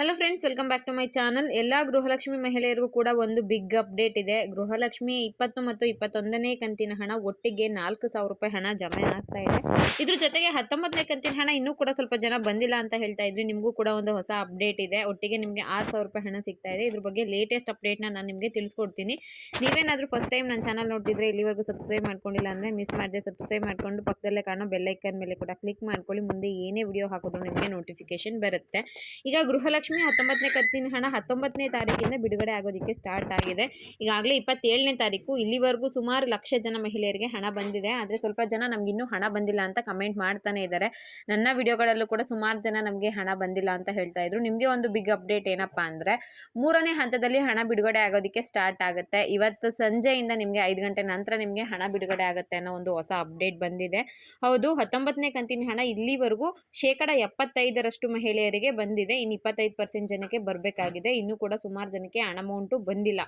Hello friends welcome back to my channel ಎಲ್ಲ ಗೃಹಲಕ್ಷ್ಮಿ ಮಹಿಳೆಯರಿಗೂ ಕೂಡ ಒಂದು ಬಿಗ್ ಅಪ್ಡೇಟ್ ಇದೆ. ಗೃಹಲಕ್ಷ್ಮಿ ಇಪ್ಪತ್ತು ಮತ್ತು ಇಪ್ಪತ್ತೊಂದನೇ ಕಂತಿನ ಹಣ ಒಟ್ಟಿಗೆ ನಾಲ್ಕು ಸಾವಿರ ರೂಪಾಯಿ ಹಣ ಜಮೆ ಆಗ್ತಾ ಇದೆ. ಇದ್ರ ಜೊತೆಗೆ ಹತ್ತೊಂಬತ್ತನೇ ಕಂತಿನ ಹಣ ಇನ್ನೂ ಕೂಡ ಸ್ವಲ್ಪ ಜನ ಬಂದಿಲ್ಲ ಅಂತ ಹೇಳ್ತಾ ಇದ್ರಿ ನಿಮಗೂ ಕೂಡ ಒಂದು ಹೊಸ ಅಪ್ಡೇಟ್ ಇದೆ. ಒಟ್ಟಿಗೆ ನಿಮಗೆ ಆರು ಸಾವಿರ ರೂಪಾಯಿ ಹಣ ಸಿಗ್ತಾ ಇದೆ. ಇದ್ರ ಬಗ್ಗೆ ಲೇಟೆಸ್ಟ್ ಅಪ್ಡೇಟ್ನ ನಾನು ನಿಮಗೆ ತಿಳಿಸ್ಕೊಡ್ತೀನಿ. ನೀವೇನಾದರೂ ಫಸ್ಟ್ ಟೈಮ್ ನನ್ನ ಚಾನಲ್ ನೋಡ್ತಿದ್ರೆ ಇಲ್ಲಿವರೆಗೂ ಸಬ್ಸ್ಕ್ರೈಬ್ ಮಾಡ್ಕೊಂಡಿಲ್ಲ ಅಂದರೆ ಮಿಸ್ ಮಾಡಿದೆ ಸಬ್ಸ್ಕ್ರೈಬ್ ಮಾಡ್ಕೊಂಡು ಪಕ್ಕದಲ್ಲೇ ಕಾಣೋ ಬೆಲ್ಲೈಕನ್ ಮೇಲೆ ಕೂಡ ಕ್ಲಿಕ್ ಮಾಡ್ಕೊಳ್ಳಿ. ಮುಂದೆ ಏನೇ ವಿಡಿಯೋ ಹಾಕಿದ್ರು ನಿಮಗೆ ನೋಟಿಫಿಕೇಶನ್ ಬರುತ್ತೆ. ಈಗ ಗೃಹಲಕ್ಷ್ಮಿ ಹತ್ತೊಂಬತ್ತನೇ ಕಂತಿನ ಹಣ ಹತ್ತೊಂಬತ್ತನೇ ತಾರೀಕಿಂದ ಬಿಡುಗಡೆ ಆಗೋದಕ್ಕೆ ಸ್ಟಾರ್ಟ್ ಆಗಿದೆ. ಈಗಾಗಲೇ ಇಪ್ಪತ್ತೇಳನೇ ತಾರೀಕು, ಇಲ್ಲಿವರೆಗೂ ಸುಮಾರು ಲಕ್ಷ ಜನ ಮಹಿಳೆಯರಿಗೆ ಹಣ ಬಂದಿದೆ. ಆದರೆ ಸ್ವಲ್ಪ ಜನ ನಮ್ಗೆ ಇನ್ನೂ ಹಣ ಬಂದಿಲ್ಲ ಅಂತ ಕಮೆಂಟ್ ಮಾಡ್ತಾನೆ ಇದ್ದಾರೆ. ನನ್ನ ವಿಡಿಯೋಗಳಲ್ಲೂ ಕೂಡ ಸುಮಾರು ಜನ ನಮಗೆ ಹಣ ಬಂದಿಲ್ಲ ಅಂತ ಹೇಳ್ತಾ ಇದ್ರು. ನಿಮಗೆ ಒಂದು ಬಿಗ್ ಅಪ್ಡೇಟ್ ಏನಪ್ಪಾ ಅಂದರೆ, ಮೂರನೇ ಹಂತದಲ್ಲಿ ಹಣ ಬಿಡುಗಡೆ ಆಗೋದಕ್ಕೆ ಸ್ಟಾರ್ಟ್ ಆಗುತ್ತೆ. ಇವತ್ತು ಸಂಜೆಯಿಂದ ನಿಮಗೆ ಐದು ಗಂಟೆ ನಂತರ ನಿಮಗೆ ಹಣ ಬಿಡುಗಡೆ ಆಗುತ್ತೆ ಅನ್ನೋ ಒಂದು ಹೊಸ ಅಪ್ಡೇಟ್ ಬಂದಿದೆ. ಹೌದು, ಹತ್ತೊಂಬತ್ತನೇ ಕಂತಿನ ಹಣ ಇಲ್ಲಿವರೆಗೂ ಶೇಕಡ ಎಪ್ಪತ್ತೈದರಷ್ಟು ಮಹಿಳೆಯರಿಗೆ ಬಂದಿದೆ. ಇನ್ನು ಇಪ್ಪತ್ತೈದು ಪರ್ಸೆಂಟ್ ಜನಕ್ಕೆ ಬರಬೇಕಾಗಿದೆ. ಇನ್ನೂ ಕೂಡ ಸುಮಾರು ಜನಕ್ಕೆ ಹಣ ಅಮೌಂಟು ಬಂದಿಲ್ಲ.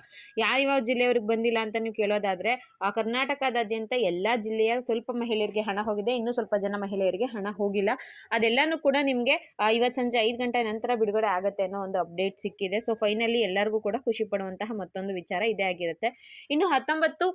ಯಾವ್ಯಾವ ಜಿಲ್ಲೆಯವ್ರಿಗೆ ಬಂದಿಲ್ಲ ಅಂತ ನೀವು ಕೇಳೋದಾದರೆ, ಆ ಕರ್ನಾಟಕದಾದ್ಯಂತ ಎಲ್ಲ ಜಿಲ್ಲೆಯ ಸ್ವಲ್ಪ ಮಹಿಳೆಯರಿಗೆ ಹಣ ಹೋಗಿದೆ. ಇನ್ನೂ ಸ್ವಲ್ಪ ಜನ ಮಹಿಳೆಯರಿಗೆ ಹಣ ಹೋಗಿಲ್ಲ. ಅದೆಲ್ಲನೂ ಕೂಡ ನಿಮಗೆ ಇವತ್ತು ಸಂಜೆ ಐದು ಗಂಟೆ ನಂತರ ಬಿಡುಗಡೆ ಆಗುತ್ತೆ ಅನ್ನೋ ಒಂದು ಅಪ್ಡೇಟ್ ಸಿಕ್ಕಿದೆ. ಸೊ ಫೈನಲಿ ಎಲ್ಲರಿಗೂ ಕೂಡ ಖುಷಿ ಪಡುವಂತಹ ಮತ್ತೊಂದು ವಿಚಾರ ಇದೇ ಆಗಿರುತ್ತೆ. ಇನ್ನು ಹತ್ತೊಂಬತ್ತು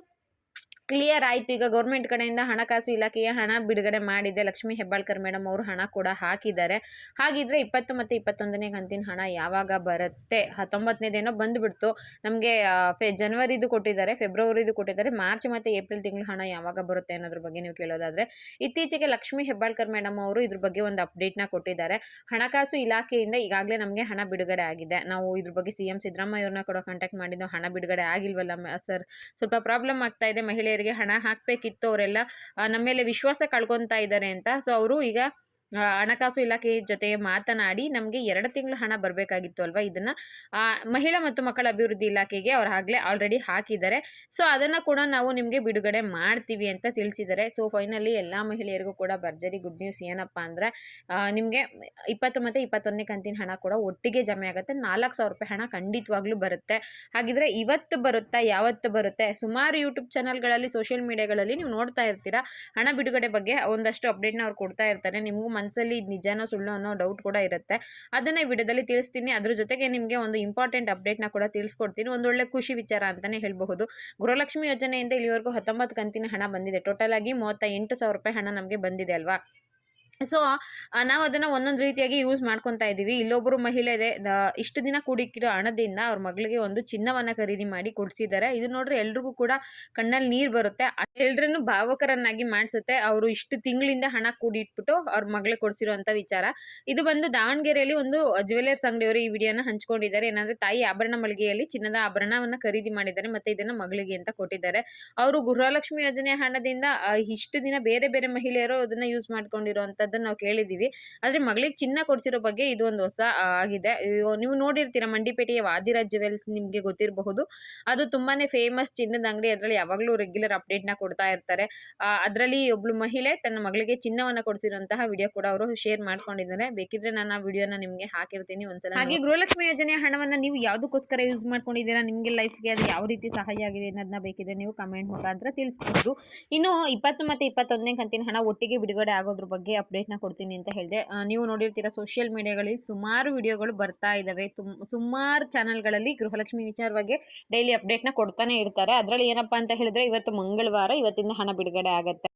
ಕ್ಲಿಯರ್ ಆಯಿತು. ಈಗ ಗೌರ್ಮೆಂಟ್ ಕಡೆಯಿಂದ ಹಣಕಾಸು ಇಲಾಖೆಯ ಹಣ ಬಿಡುಗಡೆ ಮಾಡಿದೆ. ಲಕ್ಷ್ಮಿ ಹೆಬ್ಬಾಳ್ಕರ್ ಮೇಡಮ್ ಅವರು ಹಣ ಕೂಡ ಹಾಕಿದ್ದಾರೆ. ಹಾಗಿದ್ರೆ ಇಪ್ಪತ್ತು ಮತ್ತು ಇಪ್ಪತ್ತೊಂದನೇ ಕಂತಿನ ಹಣ ಯಾವಾಗ ಬರುತ್ತೆ? ಹತ್ತೊಂಬತ್ತನೇದೇನೋ ಬಂದುಬಿಡ್ತು. ನಮಗೆ ಫೆ ಜನವರಿದು ಕೊಟ್ಟಿದ್ದಾರೆ ಫೆಬ್ರವರಿದು ಕೊಟ್ಟಿದ್ದಾರೆ. ಮಾರ್ಚ್ ಮತ್ತು ಏಪ್ರಿಲ್ ತಿಂಗಳು ಹಣ ಯಾವಾಗ ಬರುತ್ತೆ ಅನ್ನೋದ್ರ ಬಗ್ಗೆ ನೀವು ಕೇಳೋದಾದರೆ, ಇತ್ತೀಚೆಗೆ ಲಕ್ಷ್ಮಿ ಹೆಬ್ಬಾಳ್ಕರ್ ಮೇಡಮ್ ಅವರು ಇದ್ರ ಬಗ್ಗೆ ಒಂದು ಅಪ್ಡೇಟ್ನ ಕೊಟ್ಟಿದ್ದಾರೆ. ಹಣಕಾಸು ಇಲಾಖೆಯಿಂದ ಈಗಾಗಲೇ ನಮಗೆ ಹಣ ಬಿಡುಗಡೆ ಆಗಿದೆ. ನಾವು ಇದ್ರ ಬಗ್ಗೆ ಸಿ ಎಂ ಸಿದ್ದರಾಮಯ್ಯವ್ರನ್ನ ಕೂಡ ಕಾಂಟ್ಯಾಕ್ಟ್ ಮಾಡಿದ್ದು ಹಣ ಬಿಡುಗಡೆ ಆಗಿಲ್ವಲ್ಲ ಸರ್? ಸ್ವಲ್ಪ ಪ್ರಾಬ್ಲಮ್ ಆಗ್ತಾ ಇದೆ. ಮಹಿಳೆಯರಿಗೆ ಹಣ ಹಾಕಬೇಕಿತ್ತು ಅವರೆಲ್ಲ ನಮ್ಮ ಮೇಲೆ ವಿಶ್ವಾಸ ಕಳ್ಕೊತಾ ಇದ್ದಾರೆ ಅಂತ. ಸೊ ಅವರು ಈಗ ಹಣಕಾಸು ಇಲಾಖೆ ಜೊತೆ ಮಾತನಾಡಿ ನಮಗೆ ಎರಡು ತಿಂಗಳು ಹಣ ಬರಬೇಕಾಗಿತ್ತು ಅಲ್ವಾ ಇದನ್ನು? ಮಹಿಳಾ ಮತ್ತು ಮಕ್ಕಳ ಅಭಿವೃದ್ಧಿ ಇಲಾಖೆಗೆ ಅವ್ರು ಆಗಲೇ ಆಲ್ರೆಡಿ ಹಾಕಿದ್ದಾರೆ. ಸೊ ಅದನ್ನು ಕೂಡ ನಾವು ನಿಮಗೆ ಬಿಡುಗಡೆ ಮಾಡ್ತೀವಿ ಅಂತ ತಿಳಿಸಿದ್ದಾರೆ. ಸೊ ಫೈನಲಿ ಎಲ್ಲ ಮಹಿಳೆಯರಿಗೂ ಕೂಡ ಭರ್ಜರಿ ಗುಡ್ ನ್ಯೂಸ್ ಏನಪ್ಪ ಅಂದರೆ ನಿಮಗೆ ಇಪ್ಪತ್ತು ಮತ್ತು ಇಪ್ಪತ್ತೊಂದನೇ ಕಂತಿನ ಹಣ ಕೂಡ ಒಟ್ಟಿಗೆ ಜಮೆ ಆಗುತ್ತೆ. ನಾಲ್ಕು ಸಾವಿರ ರೂಪಾಯಿ ಹಣ ಖಂಡಿತವಾಗ್ಲೂ ಬರುತ್ತೆ. ಹಾಗಿದ್ರೆ ಇವತ್ತು ಬರುತ್ತಾ, ಯಾವತ್ತು ಬರುತ್ತೆ? ಸುಮಾರು ಯೂಟ್ಯೂಬ್ ಚಾನಲ್ಗಳಲ್ಲಿ ಸೋಷಿಯಲ್ ಮೀಡಿಯಾಗಳಲ್ಲಿ ನೀವು ನೋಡ್ತಾ ಇರ್ತೀರಾ? ಹಣ ಬಿಡುಗಡೆ ಬಗ್ಗೆ ಒಂದಷ್ಟು ಅಪ್ಡೇಟ್ನ ಅವ್ರು ಕೊಡ್ತಾ ಇರ್ತಾರೆ. ನಿಮಗೂ ಮನಸ್ಸಲ್ಲಿ ಇದು ನಿಜನೋ ಸುಳ್ಳು ಅನ್ನೋ ಡೌಟ್ ಕೂಡ ಇರುತ್ತೆ. ಅದನ್ನ ವಿಡಿಯೋದಲ್ಲಿ ತಿಳಿಸ್ತೀನಿ. ಅದ್ರ ಜೊತೆಗೆ ನಿಮಗೆ ಒಂದು ಇಂಪಾರ್ಟೆಂಟ್ ಅಪ್ಡೇಟ್ನ ಕೂಡ ತಿಳಿಸ್ಕೊಡ್ತೀನಿ. ಒಂದೊಳ್ಳೆ ಖುಷಿ ವಿಚಾರ ಅಂತಲೇ ಹೇಳಬಹುದು. ಗೃಹಲಕ್ಷ್ಮಿ ಯೋಜನೆಯಿಂದ ಇಲ್ಲಿವರೆಗೂ ಹತ್ತೊಂಬತ್ತು ಕಂತಿನ ಹಣ ಬಂದಿದೆ. ಟೋಟಲ್ ಆಗಿ ಮೂವತ್ತ ಎಂಟು ಸಾವಿರ ರೂಪಾಯಿ ಹಣ ನಮಗೆ ಬಂದಿದೆ ಅಲ್ವಾ? ಸೊ ನಾವು ಅದನ್ನು ಒಂದೊಂದು ರೀತಿಯಾಗಿ ಯೂಸ್ ಮಾಡ್ಕೊತಾ ಇದ್ದೀವಿ. ಇಲ್ಲೊಬ್ಬರು ಮಹಿಳೆ ಇಷ್ಟು ದಿನ ಕೂಡಿಕ್ಕಿರೋ ಹಣದಿಂದ ಅವ್ರ ಮಗಳಿಗೆ ಒಂದು ಚಿನ್ನವನ್ನು ಖರೀದಿ ಮಾಡಿ ಕೊಡಿಸಿದ್ದಾರೆ ಇದು ನೋಡ್ರೆ ಎಲ್ರಿಗೂ ಕೂಡ ಕಣ್ಣಲ್ಲಿ ನೀರು ಬರುತ್ತೆ. ಎಲ್ರನ್ನೂ ಭಾವಕರನ್ನಾಗಿ ಮಾಡಿಸುತ್ತೆ. ಅವರು ಇಷ್ಟು ತಿಂಗಳಿಂದ ಹಣ ಕೂಡಿಟ್ಬಿಟ್ಟು ಅವ್ರ ಮಗಳಿಗೆ ಕೊಡಿಸಿರುವಂಥ ವಿಚಾರ. ಇದು ಬಂದು ದಾವಣಗೆರೆಯಲ್ಲಿ ಒಂದು ಜ್ಯುವೆಲರ್ಸ್ ಅಂಗಡಿಯವರು ಈ ವಿಡಿಯೋನ ಹಂಚ್ಕೊಂಡಿದ್ದಾರೆ. ಏನಂದ್ರೆ, ತಾಯಿ ಆಭರಣ ಮಳಿಗೆಯಲ್ಲಿ ಚಿನ್ನದ ಆಭರಣವನ್ನು ಖರೀದಿ ಮಾಡಿದ್ದಾರೆ ಮತ್ತೆ ಇದನ್ನು ಮಗಳಿಗೆ ಅಂತ ಕೊಟ್ಟಿದ್ದಾರೆ. ಅವರು ಗೃಹಲಕ್ಷ್ಮಿ ಯೋಜನೆಯ ಹಣದಿಂದ ಇಷ್ಟು ದಿನ ಬೇರೆ ಬೇರೆ ಮಹಿಳೆಯರು ಅದನ್ನ ಯೂಸ್ ಮಾಡ್ಕೊಂಡಿರುವಂಥದ್ದನ್ನ ನಾವು ಕೇಳಿದೀವಿ ಆದ್ರೆ ಮಗಳಿಗೆ ಚಿನ್ನ ಕೊಡಿಸಿರೋ ಬಗ್ಗೆ ಇದು ಒಂದು ಹೊಸ ಆಗಿದೆ. ನೀವು ನೋಡಿರ್ತೀರ ಮಂಡಿಪೇಟೆಯ ವಾದಿರಾಜ್ ಜುವೆಲ್ಸ್ ನಿಮಗೆ ಗೊತ್ತಿರಬಹುದು. ಅದು ತುಂಬಾನೇ ಫೇಮಸ್ ಚಿನ್ನದ ಅಂಗಡಿ. ಅದರಲ್ಲಿ ಯಾವಾಗಲೂ ರೆಗ್ಯುಲರ್ ಅಪ್ಡೇಟ್ನ ಕೊಡ್ತಾ ಇರ್ತಾರೆ. ಅದರಲ್ಲಿ ಒಬ್ಳು ಮಹಿಳೆ ತನ್ನ ಮಗಳಿಗೆ ಚಿನ್ನವನ್ನ ಕೊಡಿಸಿರುವಂತಹ ವಿಡಿಯೋ ಕೂಡ ಅವರು ಶೇರ್ ಮಾಡ್ಕೊಂಡಿದ್ದಾರೆ. ಬೇಕಿದ್ರೆ ನಾನು ಆ ವಿಡಿಯೋನ ನಿಮಗೆ ಹಾಕಿರ್ತೀನಿ. ಒಂದ್ಸಲ ಹಾಗೆ ಗೃಹಲಕ್ಷ್ಮಿ ಯೋಜನೆಯ ಹಣವನ್ನ ನೀವು ಯಾವುದಕ್ಕೋಸ್ಕರ ಯೂಸ್ ಮಾಡ್ಕೊಂಡಿದ್ದೀರಾ? ನಿಮಗೆ ಲೈಫ್ಗೆ ಅದು ಯಾವ ರೀತಿ ಸಹಾಯ ಆಗಿದೆ ಅನ್ನೋದನ್ನ ಬೇಕಿದ್ರೆ ನೀವು ಕಮೆಂಟ್ ಮುಖಾಂತರ ತಿಳಿಸ್ಬೋದು. ಇನ್ನು ಇಪ್ಪತ್ತು ಮತ್ತೆ ಇಪ್ಪತ್ತೊಂದನೇ ಕಂತಿನ ಹಣ ಒಟ್ಟಿಗೆ ಬಿಡುಗಡೆ ಆಗೋದ್ರ ಬಗ್ಗೆ ಅಪ್ಡೇಟ್ನ ಕೊಡ್ತೀನಿ ಅಂತ ಹೇಳಿದೆ. ನೀವು ನೋಡಿರ್ತೀರಾ ಸೋಷಿಯಲ್ ಮೀಡಿಯಾಗಳಲ್ಲಿ ಸುಮಾರು ವಿಡಿಯೋಗಳು ಬರ್ತಾ ಇದ್ದಾವೆ ತುಮ್, ಸುಮಾರು ಚಾನಲ್ಗಳಲ್ಲಿ ಗೃಹಲಕ್ಷ್ಮಿ ವಿಚಾರವಾಗಿ ಡೈಲಿ ಅಪ್ಡೇಟ್ನ ಕೊಡ್ತಾನೆ ಇರ್ತಾರೆ. ಅದರಲ್ಲಿ ಏನಪ್ಪಾ ಅಂತ ಹೇಳಿದ್ರೆ, ಇವತ್ತು ಮಂಗಳವಾರ, ಇವತ್ತಿಂದ ಹಣ ಬಿಡುಗಡೆ ಆಗುತ್ತೆ.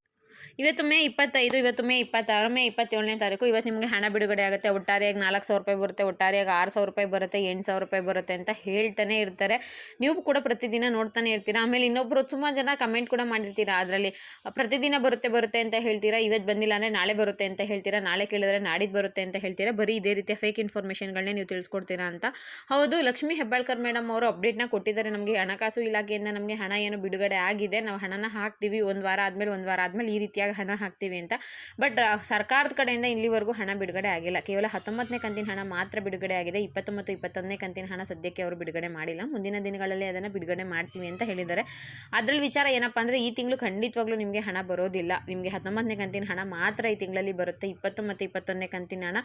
ಇವತ್ತು ಮೇ ಇಪ್ಪತ್ತೈದು, ಇವತ್ತು ಮೇ ಇಪ್ಪತ್ತಾರು, ಮೇ ಇಪ್ಪತ್ತೇಳನೇ ತಾರೀಕು. ಇವತ್ತು ನಿಮಗೆ ಹಣ ಬಿಡುಗಡೆ ಆಗುತ್ತೆ. ಒಟ್ಟಾರೆಯಾಗಿ ನಾಲ್ಕು ಸಾವಿರ ರೂಪಾಯಿ ಬರುತ್ತೆ, ಒಟ್ಟಾರೆಯಾಗಿ ಆರು ಸಾವಿರ ರೂಪಾಯಿ ಬರುತ್ತೆ, ಎಂಟು ಸಾವಿರ ರೂಪಾಯಿ ಬರುತ್ತೆ ಅಂತ ಹೇಳ್ತಾನೆ ಇರ್ತಾರೆ. ನೀವು ಕೂಡ ಪ್ರತಿದಿನ ನೋಡ್ತಾನೆ ಇರ್ತೀರಾ? ಆಮೇಲೆ ಇನ್ನೊಬ್ಬರು ಸುಮಾರು ಜನ ಕಮೆಂಟ್ ಕೂಡ ಮಾಡಿರ್ತೀರಾ? ಅದರಲ್ಲಿ, ಪ್ರತಿದಿನ ಬರುತ್ತೆ ಬರುತ್ತೆ ಅಂತ ಹೇಳ್ತೀರಾ? ಇವತ್ತು ಬಂದಿಲ್ಲ ಅಂದರೆ ನಾಳೆ ಬರುತ್ತೆ ಅಂತ ಹೇಳ್ತೀರಾ? ನಾಳೆ ಕೇಳಿದ್ರೆ ನಾಡಿದ್ದು ಬರುತ್ತೆ ಅಂತ ಹೇಳ್ತೀರಾ? ಬರೀ ಇದೇ ರೀತಿಯ ಫೇಕ್ ಇನ್ಫಾರ್ಮೇಷನ್ಗಳನ್ನೇ ನೀವು ತಿಳಿಸ್ಕೊಡ್ತೀರಾ ಅಂತ. ಹೌದು, ಲಕ್ಷ್ಮೀ ಹೆಬ್ಬಾಳ್ಕರ್ ಮೇಡಮ್ ಅವರು ಅಪ್ಡೇಟ್ನ ಕೊಟ್ಟಿದ್ದಾರೆ. ನಮಗೆ ಹಣಕಾಸು ಇಲಾಖೆಯಿಂದ ನಮಗೆ ಹಣ ಏನು ಬಿಡುಗಡೆ ಆಗಿದೆ. ನಾವು ಹಣನ ಹಾಕ್ತೀವಿ. ಒಂದು ವಾರ ಆದಮೇಲೆ, ಒಂದು ವಾರ ಆದಮೇಲೆ ಈ ರೀತಿಯಾಗಿ ಹಣ ಹಾಕ್ತೀವಿ ಅಂತ. ಬಟ್ ಸರ್ಕಾರದ ಕಡೆಯಿಂದ ಇಲ್ಲಿವರೆಗೂ ಹಣ ಬಿಡುಗಡೆ ಆಗಿಲ್ಲ. ಕೇವಲ ಹತ್ತೊಂಬತ್ತನೇ ಕಂತಿನ ಹಣ ಮಾತ್ರ ಬಿಡುಗಡೆ ಆಗಿದೆ. ಇಪ್ಪತ್ತೊಂಬತ್ತು, ಇಪ್ಪತ್ತೊಂದನೇ ಕಂತಿನ ಹಣ ಸದ್ಯಕ್ಕೆ ಅವರು ಬಿಡುಗಡೆ ಮಾಡಿಲ್ಲ. ಮುಂದಿನ ದಿನಗಳಲ್ಲಿ ಅದನ್ನು ಬಿಡುಗಡೆ ಮಾಡ್ತೀವಿ ಅಂತ ಹೇಳಿದ್ದಾರೆ. ಅದರಲ್ಲಿ ವಿಚಾರ ಏನಪ್ಪ ಅಂದರೆ, ಈ ತಿಂಗಳು ಖಂಡಿತವಾಗ್ಲೂ ನಿಮಗೆ ಹಣ ಬರೋದಿಲ್ಲ. ನಿಮಗೆ ಹತ್ತೊಂಬತ್ತನೇ ಕಂತಿನ ಹಣ ಮಾತ್ರ ಈ ತಿಂಗಳಲ್ಲಿ ಬರುತ್ತೆ. ಇಪ್ಪತ್ತೊಂಬತ್ತು, ಇಪ್ಪತ್ತೊಂದನೇ ಕಂತಿನ ಹಣ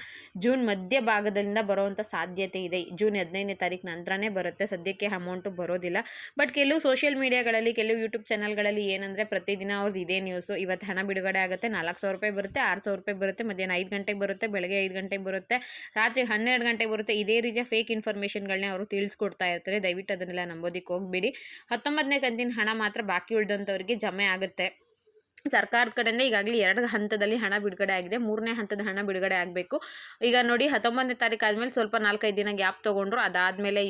ಜೂನ್ ಮಧ್ಯ ಭಾಗದಿಂದ ಬರುವಂಥ ಸಾಧ್ಯತೆ ಇದೆ. ಜೂನ್ ಹದಿನೈದನೇ ತಾರೀಕು ನಂತರನೇ ಬರುತ್ತೆ. ಸದ್ಯಕ್ಕೆ ಅಮೌಂಟು ಬರೋದಿಲ್ಲ. ಬಟ್ ಕೆಲವು ಸೋಷಿಯಲ್ ಮೀಡಿಯಾಗಳಲ್ಲಿ ಕೆಲವು ಯೂಟ್ಯೂಬ್ ಚಾನಲ್ಗಳಲ್ಲಿ ಏನಂದರೆ, ಪ್ರತಿದಿನ ಅವ್ರದ್ದು ಇದೇ ನ್ಯೂಸು ಇವತ್ತು ಹಣ ಬಿಡುಗಡೆ ಆಗುತ್ತೆ. ನಾಲ್ಕು ಸಾವಿರ ರೂಪಾಯಿ ಬರುತ್ತೆ, ಆರು ಸಾವಿರ ರೂಪಾಯಿ ಬರುತ್ತೆ, ಮಧ್ಯಾಹ್ನ ಐದು ಗಂಟೆಗೆ ಬರುತ್ತೆ, ಬೆಳಗ್ಗೆ ಐದು ಗಂಟೆಗೆ ಬರುತ್ತೆ, ರಾತ್ರಿ ಹನ್ನೆರಡು ಗಂಟೆಗೆ ಬರುತ್ತೆ. ಇದೇ ರೀತಿಯ ಫೇಕ್ ಇನ್ಫಾರ್ಮೇಷನ್ಗಳನ್ನೇ ಅವರು ತಿಳಿಸ್ಕೊಡ್ತಾ ಇರ್ತಾರೆ. ದಯವಿಟ್ಟು ಅದನ್ನೆಲ್ಲ ನಂಬೋದಕ್ಕೆ ಹೋಗಬೇಡಿ. ಹತ್ತೊಂಬತ್ತನೇ ಕಂತಿನ ಹಣ ಮಾತ್ರ ಬಾಕಿ ಉಳಿದಂಥವ್ರಿಗೆ ಜಮೆ ಆಗುತ್ತೆ. ಸರ್ಕಾರದ ಕಡೆಯಿಂದ ಈಗಾಗಲೇ ಎರಡು ಹಂತದಲ್ಲಿ ಹಣ ಬಿಡುಗಡೆ ಆಗಿದೆ. ಮೂರನೇ ಹಂತದ ಹಣ ಬಿಡುಗಡೆ ಆಗಬೇಕು. ಈಗ ನೋಡಿ ಹತ್ತೊಂಬತ್ತನೇ ತಾರೀಕು ಆದಮೇಲೆ ಸ್ವಲ್ಪ ನಾಲ್ಕೈದು ದಿನ ಗ್ಯಾಪ್ ತೊಗೊಂಡ್ರು. ಅದಾದಮೇಲೆ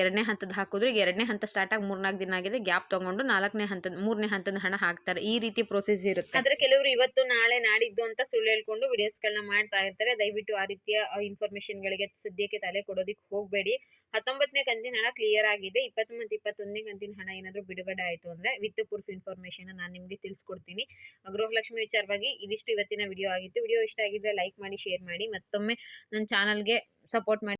ಎರಡನೇ ಹಂತದ ಹಾಕಿದ್ರು. ಈಗ ಎರಡನೇ ಹಂತ ಸ್ಟಾರ್ಟ್ ಆಗಿ ಮೂರ್ನಾಲ್ಕು ದಿನ ಆಗಿದೆ. ಗ್ಯಾಪ್ ತೊಗೊಂಡು ನಾಲ್ಕನೇ ಹಂತದ, ಮೂರನೇ ಹಂತದ ಹಣ ಹಾಕ್ತಾರೆ. ಈ ರೀತಿ ಪ್ರೊಸೆಸ್ ಇರುತ್ತೆ. ಆದರೆ ಕೆಲವರು ಇವತ್ತು ನಾಳೆ ನಾಡಿದ್ದು ಅಂತ ಸುಳ್ಳು ಹೇಳ್ಕೊಂಡು ವಿಡಿಯೋಸ್ಗಳನ್ನ ಮಾಡ್ತಾ ಇರ್ತಾರೆ. ದಯವಿಟ್ಟು ಆ ರೀತಿಯ ಇನ್ಫಾರ್ಮೇಶನ್ಗಳಿಗೆ ಸದ್ಯಕ್ಕೆ ತಲೆ ಕೊಡೋದಕ್ಕೆ ಹೋಗಬೇಡಿ. ಹತ್ತೊಂಬತ್ತನೇ ಕಂತಿನ ಹಣ ಕ್ಲಿಯರ್ ಆಗಿದೆ ಇಪ್ಪತ್ತು ಮತ್ತು ಇಪ್ಪತ್ತೊಂದನೇ ಕಂತಿನ ಹಣ ಏನಾದರೂ ಬಿಡುಗಡೆ ಆಯಿತು ಅಂದರೆ ವಿತ್ ಪ್ರೂಫ್ ಇನ್ಫಾರ್ಮೇಷನ್ ನಾನು ನಿಮಗೆ ತಿಳಿಸ್ಕೊಡ್ತೀನಿ. ಗೃಹಲಕ್ಷ್ಮಿ ವಿಚಾರವಾಗಿ ಇದಿಷ್ಟು ಇವತ್ತಿನ ವಿಡಿಯೋ ಆಗಿತ್ತು. ವಿಡಿಯೋ ಇಷ್ಟ ಆಗಿದ್ರೆ ಲೈಕ್ ಮಾಡಿ ಶೇರ್ ಮಾಡಿ, ಮತ್ತೊಮ್ಮೆ ನನ್ನ ಚಾನಲ್ಗೆ ಸಪೋರ್ಟ್ ಮಾಡಿ.